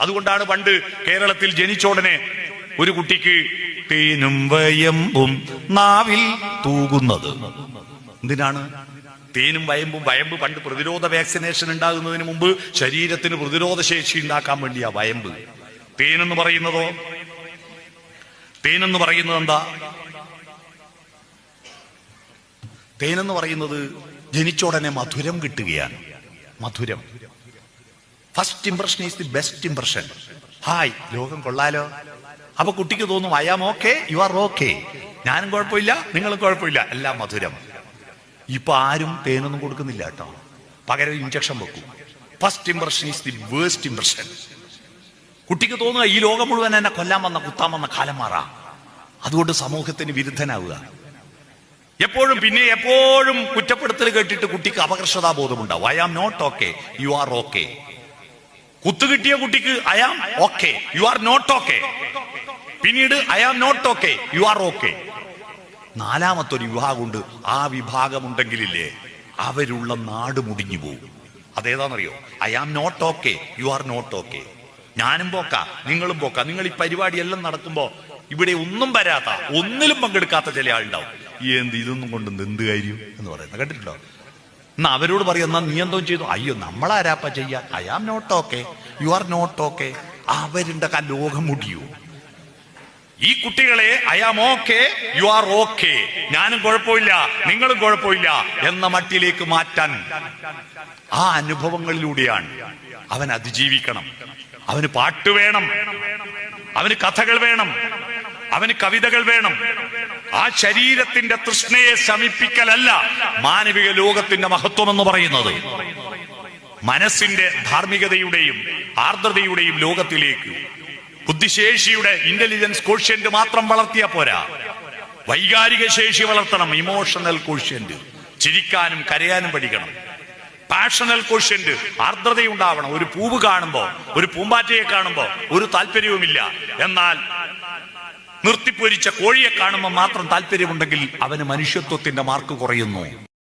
അതുകൊണ്ടാണ് പണ്ട് കേരളത്തിൽ ജനിച്ചോടനെ ഒരു കുട്ടിക്ക് തേനും വയമ്പും നാവിൽ തൂകുന്നത്. എന്തിനാണ്? തേനും വയമ്പും വയമ്പ് പണ്ട് പ്രതിരോധ വാക്സിനേഷൻ ഉണ്ടാകുന്നതിന് മുമ്പ് ശരീരത്തിന് പ്രതിരോധ ശേഷി ഉണ്ടാക്കാൻ വേണ്ടിയാ വയമ്പ്. തേനെന്ന് പറയുന്നതോ? തേനെന്ന് പറയുന്നത് എന്താ? തേനെന്ന് പറയുന്നത് ജനിച്ചോടനെ മധുരം കിട്ടുകയാണ്. മധുരം. First impression is the best impression hi ലോകം കൊള്ളാലോ. അപ്പൊ കുട്ടിക്ക് തോന്നും I am okay you are okay ഞാനും കുഴപ്പമില്ല നിങ്ങളും കുഴപ്പമില്ല എല്ലാം മധുരം. ഇപ്പൊ ആരും തേനൊന്നും കൊടുക്കുന്നില്ല കേട്ടോ. പകരം ഇഞ്ചക്ഷൻ വെക്കും. First impression is the worst impression കുട്ടിക്ക് തോന്നുക ഈ ലോകം മുഴുവൻ എന്നെ കൊല്ലാൻ വന്ന കുത്താൻ വന്ന കാലം മാറാ. അതുകൊണ്ട് സമൂഹത്തിന് വിരുദ്ധനാവുക. എപ്പോഴും പിന്നെ എപ്പോഴും കുറ്റപ്പെടുത്തൽ കേട്ടിട്ട് കുട്ടിക്ക് അപകർഷതാബോധമുണ്ടാവും. I am not okay you are okay കുത്തു കിട്ടിയ കുട്ടിക്ക് I am okay you are not okay പിന്നീട് I am not okay you are okay നാലാമത്തെ ഒരു വിഭാഗമുണ്ട്. ആ വിഭാഗമുണ്ടെങ്കിലില്ലേ അവരുള്ള നാട് മുടിഞ്ഞു പോകും. അതേതാണെന്നറിയോ? I am not okay you are not okay ഞാനും പോക്ക നിങ്ങളും പോക്ക. നിങ്ങൾ ഈ പരിപാടി എല്ലാം നടക്കുമ്പോ ഇവിടെ ഒന്നും വരാത്ത ഒന്നിലും പങ്കെടുക്കാത്ത ചില ആളുണ്ടാവും. എന്ത് ഇതൊന്നും കൊണ്ട് എന്ത് കാര്യം എന്ന് പറയുന്നത്? കണ്ടിട്ടുണ്ടോ? എന്നാ അവരോട് പറയും എന്നാ നീ എന്തോ ചെയ്തു? അയ്യോ നമ്മളാരാപ്പ ചെയ്യാ? I am not okay you are not okay അവരുടെ ലോകം മുടിയൂ. ഈ കുട്ടികളെ I am okay you are okay ഞാനും കുഴപ്പമില്ല. നിങ്ങളും കുഴപ്പമില്ല. എന്ന മട്ടിലേക്ക് മാറ്റാൻ ആ അനുഭവങ്ങളിലൂടെയാണ് അവൻ അതിജീവിക്കണം. അവന് പാട്ട് വേണം. അവന് കഥകൾ വേണം. അവന് കവിതകൾ വേണം. ആ ശരീരത്തിന്റെ തൃഷ്ണയെ ശമിപ്പിക്കലല്ല മാനവിക ലോകത്തിന്റെ മഹത്വം എന്ന് പറയുന്നത്. മനസ്സിന്റെ ധാർമ്മികതയുടെയും ആർദ്രതയുടെയും ലോകത്തിലേക്ക് ബുദ്ധിശേഷിയുടെ ഇന്റലിജൻസ് കോഷ്യന്റ് മാത്രം വളർത്തിയ പോരാ. വൈകാരിക ശേഷി വളർത്തണം ഇമോഷണൽ കോഷ്യന്റ് ചിരിക്കാനും കരയാനും പഠിക്കണം. പാഷണൽ കോഷ്യന്റ് ആർദ്രതയുണ്ടാവണം. ഒരു പൂവ് കാണുമ്പോ ഒരു പൂമ്പാറ്റയെ കാണുമ്പോ ഒരു താല്പര്യവുമില്ല. എന്നാൽ നിർത്തിപ്പൊരിച്ച കോഴിയെ കാണുമ്പോൾ മാത്രം താല്പര്യമുണ്ടെങ്കിൽ അവന് മനുഷ്യത്വത്തിന്റെ മാർക്ക് കുറയുന്നു.